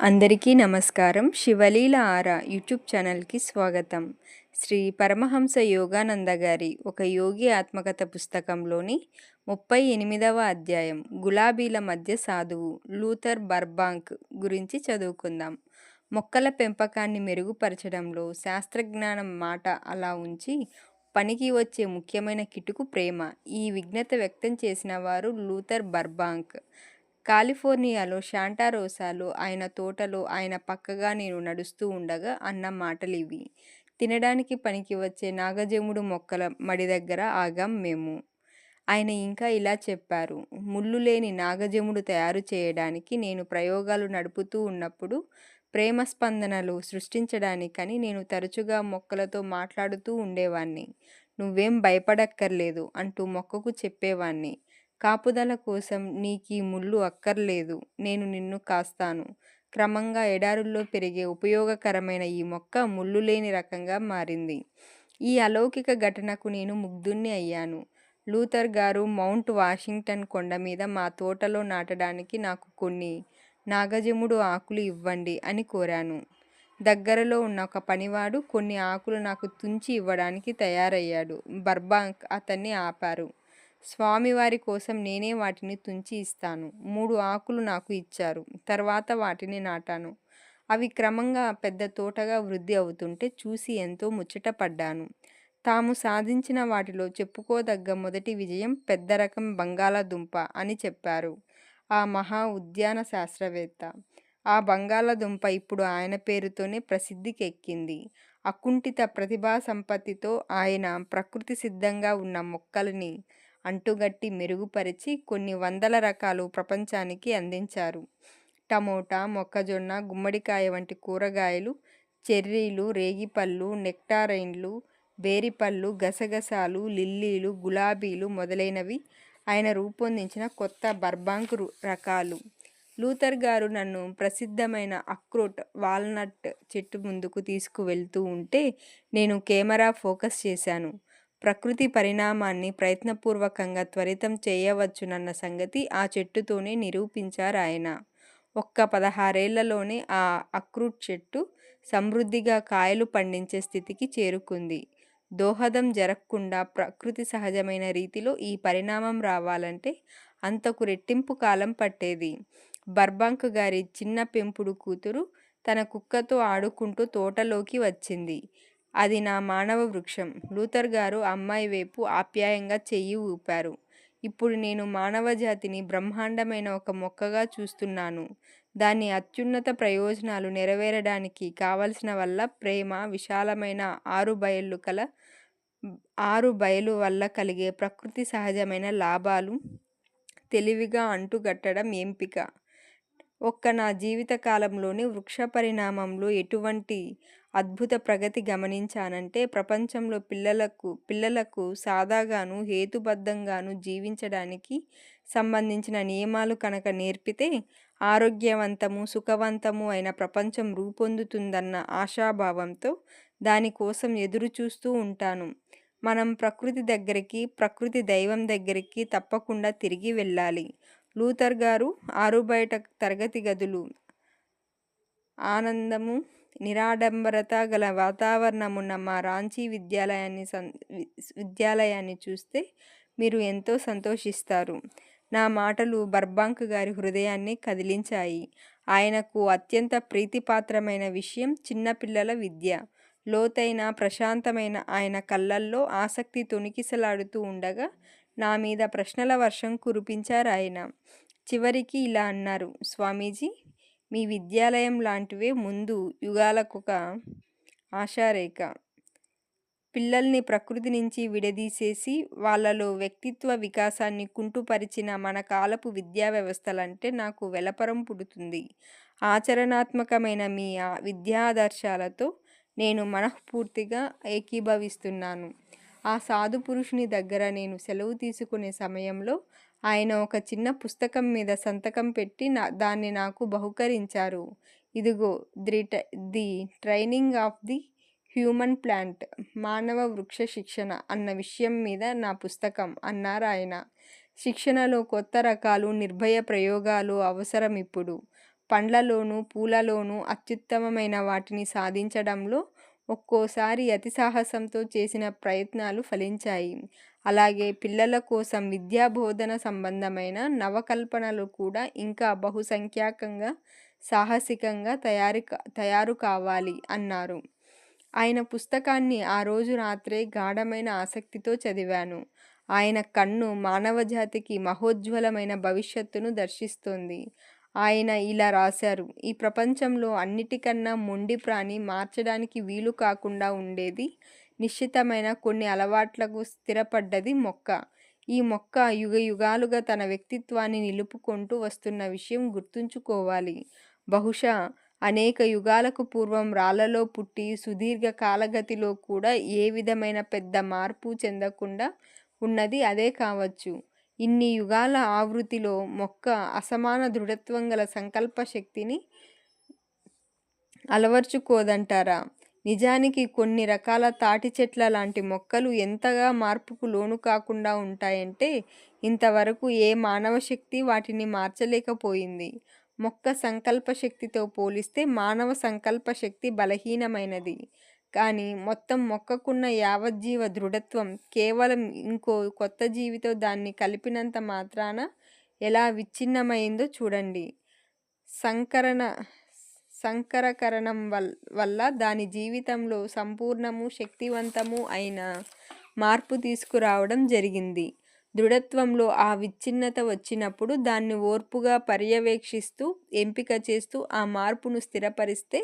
అందరికీ నమస్కారం. శివలీల ఆరా యూట్యూబ్ ఛానల్కి స్వాగతం. శ్రీ పరమహంస యోగానంద గారి ఒక యోగి ఆత్మకథ పుస్తకంలోని ముప్పై ఎనిమిదవ అధ్యాయం గులాబీల మధ్య సాధువు లూథర్ బర్బాంక్ గురించి చదువుకుందాం. మొక్కల పెంపకాన్ని మెరుగుపరచడంలో శాస్త్రజ్ఞానం మాట అలా ఉంచి పనికి వచ్చే ముఖ్యమైన కిటుకు ప్రేమ. ఈ విజ్ఞత వ్యక్తం చేసిన వారు లూథర్ బర్బాంక్. కాలిఫోర్నియాలో శాంటారోసాలో ఆయన తోటలో ఆయన పక్కగా నేను నడుస్తూ ఉండగా అన్న మాటలివి. తినడానికి పనికి వచ్చే నాగజముడు మొక్కల మడి దగ్గర ఆగాం మేము. ఆయన ఇంకా ఇలా చెప్పారు. ముళ్ళు లేని నాగజముడు తయారు చేయడానికి నేను ప్రయోగాలు నడుపుతూ ఉన్నప్పుడు ప్రేమ స్పందనలు సృష్టించడానికని నేను తరచుగా మొక్కలతో మాట్లాడుతూ ఉండేవాణ్ణి. నువ్వేం భయపడక్కర్లేదు అంటూ మొక్కకు చెప్పేవాణ్ణి. కాపుదల కోసం నీకీ ముళ్ళు అక్కర్లేదు. నేను నిన్ను కాస్తాను. క్రమంగా ఎడారుల్లో పెరిగే ఉపయోగకరమైన ఈ మొక్క ముళ్ళు లేని రకంగా మారింది. ఈ అలౌకిక ఘటనకు నేను ముగ్ధుణ్ణి అయ్యాను. లూథర్ గారు మౌంట్ వాషింగ్టన్ కొండ మీద మా తోటలో నాటడానికి నాకు కొన్ని నాగజముడు ఆకులు ఇవ్వండి అని కోరాను. దగ్గరలో ఉన్న ఒక పనివాడు కొన్ని ఆకులు నాకు తుంచి ఇవ్వడానికి తయారయ్యాడు. బర్బాంక్ అతన్ని ఆపారు. స్వామివారి కోసం నేనే వాటిని తుంచి ఇస్తాను. మూడు ఆకులు నాకు ఇచ్చారు. తర్వాత వాటిని నాటాను. అవి క్రమంగా పెద్ద తోటగా వృద్ధి అవుతుంటే చూసి ఎంతో ముచ్చటపడ్డాను తాము సాధించిన వాటిలో చెప్పుకోదగ్గ మొదటి విజయం పెద్ద రకం బంగాళాదుంప అని చెప్పారు. ఆ మహా ఉద్యాన శాస్త్రవేత్త. ఆ బంగాళాదుంప ఇప్పుడు ఆయన పేరుతోనే ప్రసిద్ధికి ఎక్కింది అకుంఠిత ప్రతిభా సంపత్తితో ఆయన ప్రకృతి సిద్ధంగా ఉన్న మొక్కలని అంటుగట్టి మెరుగుపరిచి కొన్ని వందల రకాలు ప్రపంచానికి అందించారు. టమోటా మొక్కజొన్న గుమ్మడికాయ వంటి కూరగాయలు చెర్రీలు రేగిపళ్ళు నెక్టారైన్లు బేరిపళ్ళు గసగసాలు లిల్లీలు గులాబీలు మొదలైనవి ఆయన రూపొందించిన కొత్త బర్బాంక్ రకాలు. లూథర్ గారు నన్ను ప్రసిద్ధమైన అక్రోట్ వాల్నట్ చెట్టు ముందుకు తీసుకువెళ్తూ ఉంటే నేను కెమెరా ఫోకస్ చేశాను. ప్రకృతి పరిణామాన్ని ప్రయత్నపూర్వకంగా త్వరితం చేయవచ్చునన్న సంగతి ఆ చెట్టుతోనే నిరూపించారు ఆయన. ఒక్క పదహారేళ్ళలోనే ఆ అక్రూట్ చెట్టు సమృద్ధిగా కాయలు పండించే స్థితికి చేరుకుంది. దోహదం జరగకుండా ప్రకృతి సహజమైన రీతిలో ఈ పరిణామం రావాలంటే అంతకు రెట్టింపు కాలం పట్టేది. బర్బాంక్ గారి చిన్న పెంపుడు కూతురు తన కుక్కతో ఆడుకుంటూ తోటలోకి వచ్చింది. అది నా మానవ వృక్షం. లూథర్ గారు అమ్మాయి వైపు ఆప్యాయంగా చెయ్యి ఊపారు. ఇప్పుడు నేను మానవ జాతిని బ్రహ్మాండమైన ఒక మొక్కగా చూస్తున్నాను. దాని అత్యున్నత ప్రయోజనాలు నెరవేరడానికి కావలసిన వల్ల ప్రేమ విశాలమైన ఆరు బయళ్ళు కల ఆరు బయలు వల్ల కలిగే ప్రకృతి సహజమైన లాభాలు తెలివిగా అంటుగట్టడం ఎంపిక. ఒక్క నా జీవితకాలంలోని వృక్ష పరిణామంలో ఎటువంటి అద్భుత ప్రగతి గమనించానంటే ప్రపంచంలో పిల్లలకు పిల్లలకు సాదాగాను హేతుబద్ధంగాను జీవించడానికి సంబంధించిన నియమాలు కనుక నేర్పితే ఆరోగ్యవంతము సుఖవంతము అయిన ప్రపంచం రూపొందుతుందన్న ఆశాభావంతో దానికోసం ఎదురు చూస్తూ ఉంటాను. మనం ప్రకృతి దగ్గరికి ప్రకృతి దైవం దగ్గరికి తప్పకుండా తిరిగి వెళ్ళాలి. లూథర్ గారు ఆరు బయట తరగతి గదులు. ఆనందము నిరాడంబరత గల వాతావరణం ఉన్న మా రాంచీ విద్యాలయాన్ని సం విద్యాలయాన్ని చూస్తే మీరు ఎంతో సంతోషిస్తారు. నా మాటలు బర్బాంక్ గారి హృదయాన్ని కదిలించాయి. ఆయనకు అత్యంత ప్రీతిపాత్రమైన విషయం చిన్నపిల్లల విద్య. లోతైన ప్రశాంతమైన ఆయన కళ్ళల్లో ఆసక్తి తొణికిసలాడుతూ ఉండగా నా మీద ప్రశ్నల వర్షం కురిపించారు ఆయన చివరికి ఇలా అన్నారు స్వామీజీ మీ విద్యాలయం లాంటివే ముందు యుగాలకొక ఆశారేఖ. పిల్లల్ని ప్రకృతి నుంచి విడదీసేసి వాళ్ళలో వ్యక్తిత్వ వికాసాన్ని కుంటుపరిచిన మన కాలపు విద్యా వ్యవస్థలంటే నాకు వెలపరం పుడుతుంది. ఆచరణాత్మకమైన మీ విద్యాదర్శాలతో నేను మనఃపూర్తిగా ఏకీభవిస్తున్నాను. ఆ సాధు పురుషుని దగ్గర నేను సెలవు తీసుకునే సమయంలో ఆయన ఒక చిన్న పుస్తకం మీద సంతకం పెట్టి నా దాన్ని నాకు బహుకరించారు. ఇదిగో the the training of the human plant మానవ వృక్ష శిక్షణ అన్న విషయం మీద నా పుస్తకం అన్నారు ఆయన. శిక్షణలో కొత్త రకాలు నిర్భయ ప్రయోగాలు అవసరం ఇప్పుడు పండ్లలోనూ పూలలోనూ అత్యుత్తమమైన వాటిని సాధించడంలో ఒక్కోసారి అతి సాహసంతో చేసిన ప్రయత్నాలు ఫలించాయి. అలాగే పిల్లల కోసం విద్యాబోధన సంబంధమైన నవకల్పనలు కూడా ఇంకా బహుసంఖ్యాకంగా సాహసికంగా తయారు తయారు కావాలి అన్నారు. ఆయన పుస్తకాన్ని ఆ రోజు రాత్రే గాఢమైన ఆసక్తితో చదివాను. ఆయన కన్ను మానవజాతికి మహోజ్వలమైన భవిష్యత్తును దర్శిస్తుంది. ఆయన ఇలా రాశారు ఈ ప్రపంచంలో అన్నిటికన్నా మొండి ప్రాణి మార్చడానికి వీలు కాకుండా ఉండేది నిశ్చితమైన కొన్ని అలవాట్లకు స్థిరపడ్డది మొక్క. ఈ మొక్క యుగ యుగాలుగా తన వ్యక్తిత్వాన్ని నిలుపుకుంటూ వస్తున్న విషయం గుర్తుంచుకోవాలి. బహుశా అనేక యుగాలకు పూర్వం రాళ్ళలో పుట్టి సుదీర్ఘ కాలగతిలో కూడా ఏ విధమైన పెద్ద మార్పు చెందకుండా ఉన్నది అదే కావచ్చు. ఇన్ని యుగాల ఆవృతిలో మొక్క అసమాన దృఢత్వం గల సంకల్ప శక్తిని అలవర్చుకోదంటారా? నిజానికి కొన్ని రకాల తాటి చెట్ల లాంటి మొక్కలు ఎంతగా మార్పుకు లోను కాకుండా ఉంటాయంటే ఇంతవరకు ఏ మానవ శక్తి వాటిని మార్చలేకపోయింది. మొక్క సంకల్ప శక్తితో పోలిస్తే మానవ సంకల్ప శక్తి బలహీనమైనది. కానీ మొత్తం మొక్కకున్న యావజ్జీవ దృఢత్వం కేవలం ఇంకో కొత్త జీవితో దాన్ని కలిపినంత మాత్రాన ఎలా విచ్ఛిన్నమైందో చూడండి. సంకరణ సంకరకరణం వల్ వల్ల దాని జీవితంలో సంపూర్ణము శక్తివంతము అయిన మార్పు తీసుకురావడం జరిగింది. దృఢత్వంలో ఆ విచ్ఛిన్నత వచ్చినప్పుడు దాన్ని ఓర్పుగా పర్యవేక్షిస్తూ ఎంపిక చేస్తూ ఆ మార్పును స్థిరపరిస్తే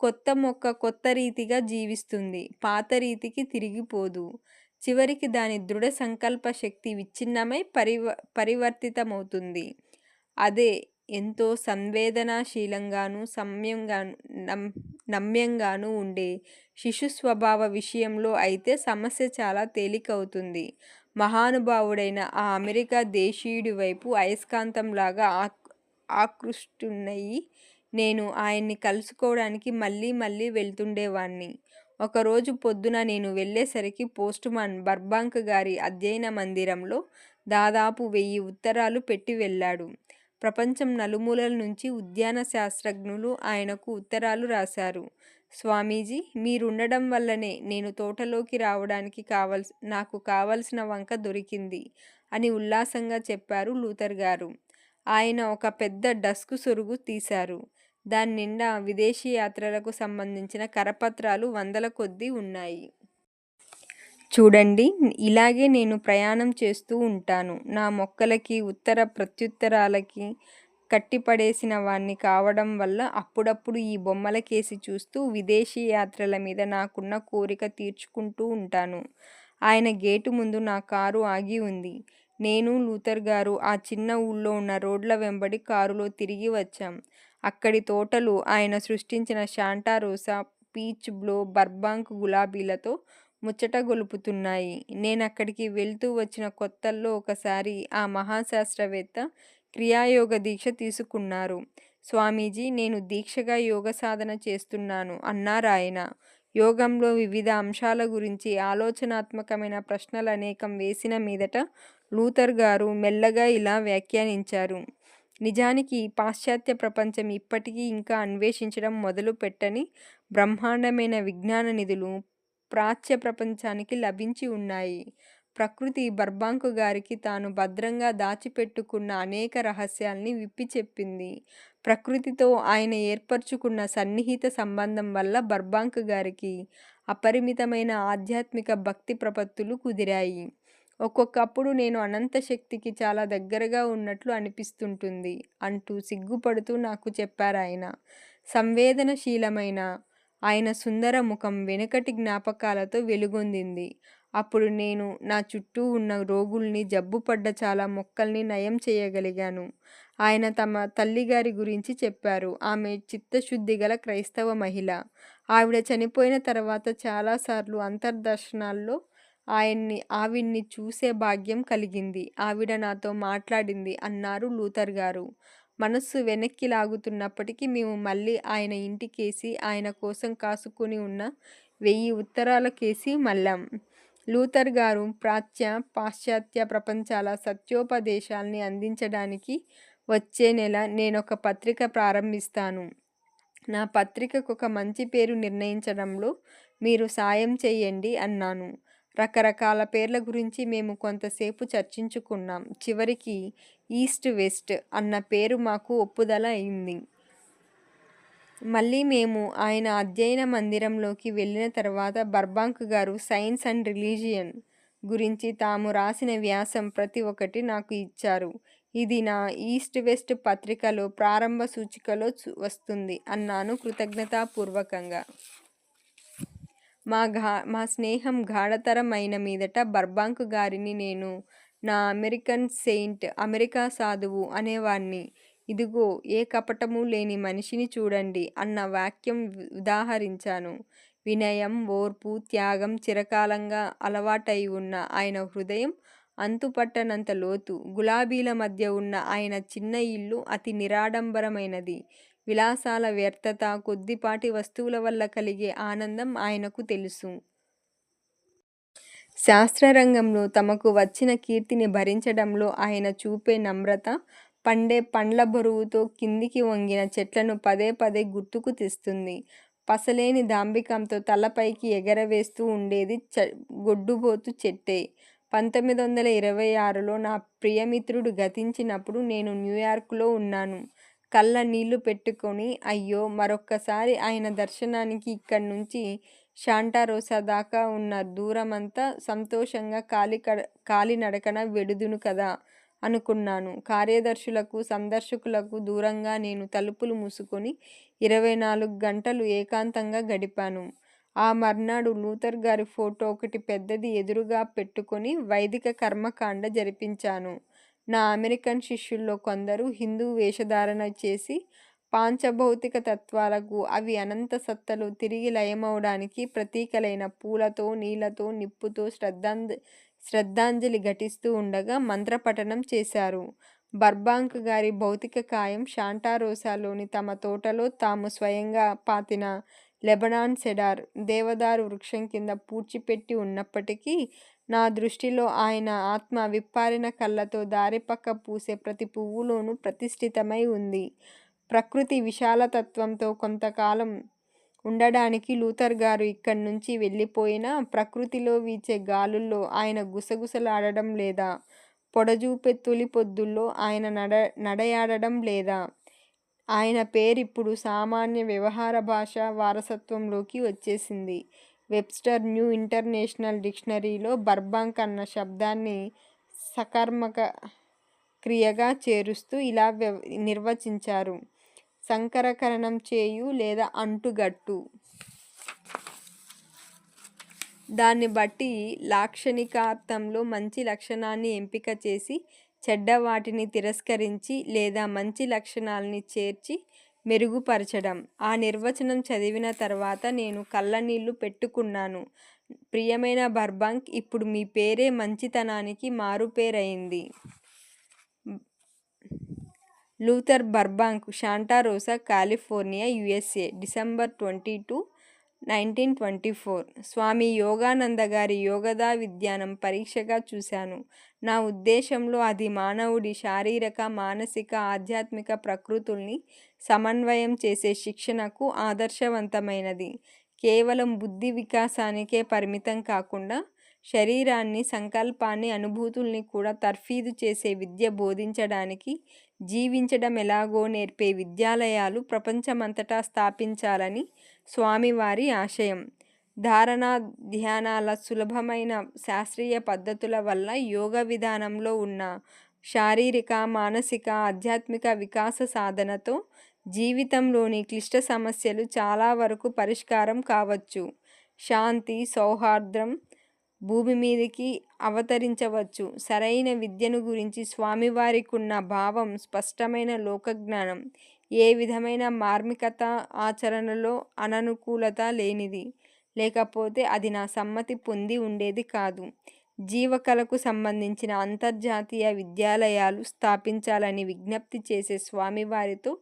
కొత్త మొక్క కొత్త రీతిగా జీవిస్తుంది. పాత రీతికి తిరిగిపోదు చివరికి దాని దృఢ సంకల్ప శక్తి విచ్ఛిన్నమై పరివ పరివర్తితమవుతుంది. అదే ఎంతో సంవేదనాశీలంగాను సమ్యంగాను నమ్ నమ్యంగాను ఉండే శిశు స్వభావ విషయంలో అయితే సమస్య చాలా తేలికవుతుంది. మహానుభావుడైన ఆ అమెరికా దేశీయుడి వైపు అయస్కాంతంలాగా ఆక్ ఆకృష్టున్నయి నేను ఆయన్ని కలుసుకోవడానికి మళ్ళీ మళ్ళీ వెళ్తుండేవాణ్ణి. ఒకరోజు పొద్దున నేను వెళ్ళేసరికి పోస్టుమాన్ బర్బాంక్ గారి అధ్యయన మందిరంలో దాదాపు వెయ్యి ఉత్తరాలు పెట్టి వెళ్ళాడు. ప్రపంచం నలుమూలల నుంచి ఉద్యాన శాస్త్రజ్ఞులు ఆయనకు ఉత్తరాలు రాశారు. స్వామీజీ మీరుండడం వల్లనే నేను తోటలోకి రావడానికి కావలసి నాకు కావలసిన వంక దొరికింది అని ఉల్లాసంగా చెప్పారు లూథర్ గారు. ఆయన ఒక పెద్ద డస్కు సొరుగు తీశారు. దాని నిండా విదేశీ యాత్రలకు సంబంధించిన కరపత్రాలు వందల కొద్దీ ఉన్నాయి. చూడండి ఇలాగే నేను ప్రయాణం చేస్తూ ఉంటాను. నా మొక్కలకి ఉత్తర ప్రత్యుత్తరాలకి కట్టిపడేసిన వాణ్ణి కావడం వల్ల అప్పుడప్పుడు ఈ బొమ్మల కేసి చూస్తూ విదేశీ యాత్రల మీద నాకున్న కోరిక తీర్చుకుంటూ ఉంటాను. ఆయన గేటు ముందు నా కారు ఆగి ఉంది. నేను లూథర్ గారు ఆ చిన్న ఊళ్ళో ఉన్న రోడ్ల వెంబడి కారులో తిరిగి వచ్చాం. అక్కడి తోటలు ఆయన సృష్టించిన Santa Rosa peach blow Burbank గులాబీలతో ముచ్చట గొలుపుతున్నాయి. నేను అక్కడికి వెళ్తూ వచ్చిన కొత్తల్లో ఒకసారి ఆ మహాశాస్త్రవేత్త క్రియాయోగ దీక్ష తీసుకున్నారు. స్వామీజీ నేను దీక్షగా యోగ సాధన చేస్తున్నాను అన్నారాయన యోగంలో వివిధ అంశాల గురించి ఆలోచనాత్మకమైన ప్రశ్నలు అనేకం వేసిన మీదట లూథర్ గారు మెల్లగా ఇలా వ్యాఖ్యానించారు. నిజానికి పాశ్చాత్య ప్రపంచం ఇప్పటికీ ఇంకా అన్వేషించడం మొదలు పెట్టని బ్రహ్మాండమైన విజ్ఞాన నిధులు ప్రాచ్య ప్రపంచానికి లభించి ఉన్నాయి. ప్రకృతి బర్బాంకు గారికి తాను భద్రంగా దాచిపెట్టుకున్న అనేక రహస్యాల్ని విప్పి చెప్పింది. ప్రకృతితో ఆయన ఏర్పరచుకున్న సన్నిహిత సంబంధం వల్ల బర్బాంక్ గారికి అపరిమితమైన ఆధ్యాత్మిక భక్తి ప్రపత్తులు కుదిరాయి. ఒక్కొక్కప్పుడు నేను అనంత శక్తికి చాలా దగ్గరగా ఉన్నట్లు అనిపిస్తుంటుంది. అంటూ సిగ్గుపడుతూ నాకు చెప్పారాయన. సంవేదనశీలమైన ఆయన సుందర ముఖం వెనుకటి జ్ఞాపకాలతో వెలుగొందింది. అప్పుడు నేను నా చుట్టూ ఉన్న రోగుల్ని జబ్బుపడ్డ చాలా మొక్కల్ని నయం చేయగలిగాను. ఆయన తమ తల్లిగారి గురించి చెప్పారు. ఆమె చిత్తశుద్ధి గల క్రైస్తవ మహిళ. ఆవిడ చనిపోయిన తర్వాత చాలాసార్లు అంతర్దర్శనాల్లో ఆయన్ని ఆవిడ్ని చూసే భాగ్యం కలిగింది ఆవిడ నాతో మాట్లాడింది అన్నారు లూథర్ గారు మనస్సు వెనక్కి లాగుతున్నప్పటికీ మేము మళ్ళీ ఆయన ఇంటికేసి ఆయన కోసం కాసుకొని ఉన్న వెయ్యి ఉత్తరాల కేసి మళ్ళాం లూథర్ గారు ప్రాచ్య పాశ్చాత్య ప్రపంచాల సత్యోపదేశాల్ని అందించడానికి వచ్చే నెల నేనొక పత్రిక ప్రారంభిస్తాను. నా పత్రికకు ఒక మంచి పేరు నిర్ణయించడంలో మీరు సాయం చేయండి అన్నాను. రకరకాల పేర్ల గురించి మేము కొంతసేపు చర్చించుకున్నాం. చివరికి 'ఈస్ట్ వెస్ట్' అన్న పేరు మాకు ఒప్పుదల అయింది. మళ్ళీ మేము ఆయన అధ్యయన మందిరంలోకి వెళ్ళిన తర్వాత బర్బాంక్ గారు 'సైన్స్ అండ్ రిలీజియన్' గురించి తాము రాసిన వ్యాసం ప్రతి ఒక్కటి నాకు ఇచ్చారు. ఇది నా 'ఈస్ట్ వెస్ట్' పత్రికలో ప్రారంభ సూచికలో వస్తుంది అన్నాను కృతజ్ఞతాపూర్వకంగా. మా ఘా మా స్నేహం గాఢతరం అయిన మీదట బర్బాంకు గారిని నేను నా అమెరికన్ సెయింట్, అమెరికా సాధువు అనేవాణ్ణి. ఇదిగో ఏ కపటము లేని మనిషిని చూడండి అన్న వాక్యం ఉదాహరించాను. వినయం, ఓర్పు, త్యాగం చిరకాలంగా అలవాటై ఉన్న ఆయన హృదయం అంతుపట్టనంత లోతు. గులాబీల మధ్య ఉన్న ఆయన చిన్న ఇల్లు అతి నిరాడంబరమైనది. విలాసాల వ్యర్థత, కొద్దిపాటి వస్తువుల వల్ల కలిగే ఆనందం ఆయనకు తెలుసు. శాస్త్రరంగంలో తమకు వచ్చిన కీర్తిని భరించడంలో ఆయన చూపే నమ్రత, పండే పండ్ల బరువుతో కిందికి వంగిన చెట్లను పదే పదే గుర్తుకు తెస్తుంది. పసలేని దాంబికంతో తలపైకి ఎగరవేస్తూ ఉండేది చ గొడ్డుబోతు చెట్టే. పంతొమ్మిది వందల ఇరవై ఆరులో నా ప్రియమిత్రుడు గతించినప్పుడు నేను న్యూయార్క్లో ఉన్నాను. కళ్ళ నీళ్ళు పెట్టుకొని అయ్యో మరొక్కసారి ఆయన దర్శనానికి ఇక్కడ్నుంచి శాంటారోసా దాకా ఉన్న దూరమంతా సంతోషంగా కాలినడకన వెడుదును కదా అనుకున్నాను. కార్యదర్శులకు, సందర్శకులకు దూరంగా నేను తలుపులు మూసుకొని ఇరవై నాలుగు గంటలు ఏకాంతంగా గడిపాను. ఆ మర్నాడు లూథర్ గారి ఫోటో ఒకటి పెద్దది ఎదురుగా పెట్టుకొని వైదిక కర్మకాండ జరిపించాను. నా అమెరికన్ శిష్యుల్లో కొందరు హిందూ వేషధారణ చేసి పాంచభౌతిక తత్వాలకు, అవి అనంత సత్తలు తిరిగి లయమవడానికి ప్రతీకలైన పూలతో, నీళ్ళతో, నిప్పుతో శ్రద్ధాంజలి ఘటిస్తూ ఉండగా మంత్రపఠనం చేశారు. బర్బాంక్ గారి భౌతిక కాయం శాంటారోసాలోని తమ తోటలో తాము స్వయంగా పాతిన లెబనాన్ సెడార్, దేవదారు వృక్షం కింద పూడ్చిపెట్టి ఉన్నప్పటికీ నా దృష్టిలో ఆయన ఆత్మ విప్పారిన కళ్ళతో దారిపక్క పూసే ప్రతి పువ్వులోనూ ప్రతిష్ఠితమై ఉంది. ప్రకృతి విశాలతత్వంతో కొంతకాలం ఉండడానికి లూథర్ గారు ఇక్కడ్నుంచి వెళ్ళిపోయినా ప్రకృతిలో వీచే గాలుల్లో ఆయన గుసగుసలాడడం లేదా? పొడజూపే తొలి పొద్దుల్లో ఆయన నడ నడయాడడం లేదా? ఆయన పేరిప్పుడు సామాన్య వ్యవహార భాష వారసత్వంలోకి వచ్చేసింది. వెబ్స్టర్ న్యూ ఇంటర్నేషనల్ డిక్షనరీలో బర్బాంక్ అన్న శబ్దాన్ని సకర్మక క్రియగా చేరుస్తూ ఇలా నిర్వచించారు: సంకరకరణం చేయు లేదా అంటుగట్టు. దాన్ని బట్టి లాక్షణికార్థంలో మంచి లక్షణాన్ని ఎంపిక చేసి చెడ్డ వాటిని తిరస్కరించి లేదా మంచి లక్షణాల్ని చేర్చి మెరుగుపరచడం. ఆ నిర్వచనం చదివిన తర్వాత నేను కళ్ళనీళ్ళు పెట్టుకున్నాను. ప్రియమైన బర్బంక్ ఇప్పుడు మీ పేరే మంచితనానికి మారుపేరైంది Luther Burbank Santa Rosa, California, USA December twenty two, nineteen twenty four Swami Yogananda గారి యోగదా విద్యానం పరీక్షగా చూశాను. నా ఉద్దేశంలో అది మానవుడి శారీరక, మానసిక, ఆధ్యాత్మిక ప్రకృతుల్ని సమన్వయం చేసే శిక్షణకు ఆదర్శవంతమైనది. కేవలం బుద్ధి వికాసానికే పరిమితం కాకుండా శరీరాన్ని, సంకల్పాన్ని, అనుభూతుల్ని కూడా తర్ఫీదు చేసే విద్య బోధించడానికి, జీవించడం ఎలాగో నేర్పే విద్యాలయాలు ప్రపంచమంతటా స్థాపించాలని స్వామివారి ఆశయం. ధారణా ధ్యానాల సులభమైన శాస్త్రీయ పద్ధతుల వల్ల యోగ విధానంలో ఉన్న శారీరక, మానసిక, ఆధ్యాత్మిక వికాస సాధనతో జీవితంలోని క్లిష్ట సమస్యలు చాలా వరకు పరిష్కారం కావచ్చు. శాంతి, సౌహార్ద్రం భూమి మీదకి అవతరించవచ్చు. సరైన విద్యను గురించి స్వామివారికున్న భావం స్పష్టమైన లోకజ్ఞానం. ఏ విధమైన మార్మికత, ఆచరణలో అననుకూలత లేనిది. లేకపోతే అది నా సమ్మతి పొంది ఉండేది కాదు. జీవకళకు సంబంధించిన అంతర్జాతీయ విద్యాలయాలు స్థాపించాలని విజ్ఞప్తి చేసే స్వామివారితో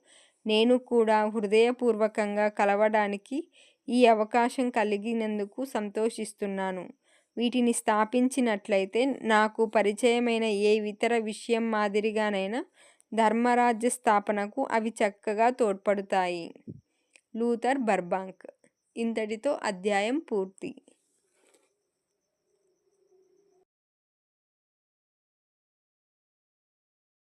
నేను కూడా హృదయపూర్వకంగా కలవడానికి ఈ అవకాశం కలిగినందుకు సంతోషిస్తున్నాను. వీటిని స్థాపించినట్లయితే నాకు పరిచయమైన ఏ ఇతర విషయం మాదిరిగానైనా ధర్మరాజ్య స్థాపనకు అవి చక్కగా తోడ్పడతాయి. Luther Burbank. ఇంతటితో అధ్యాయం పూర్తి.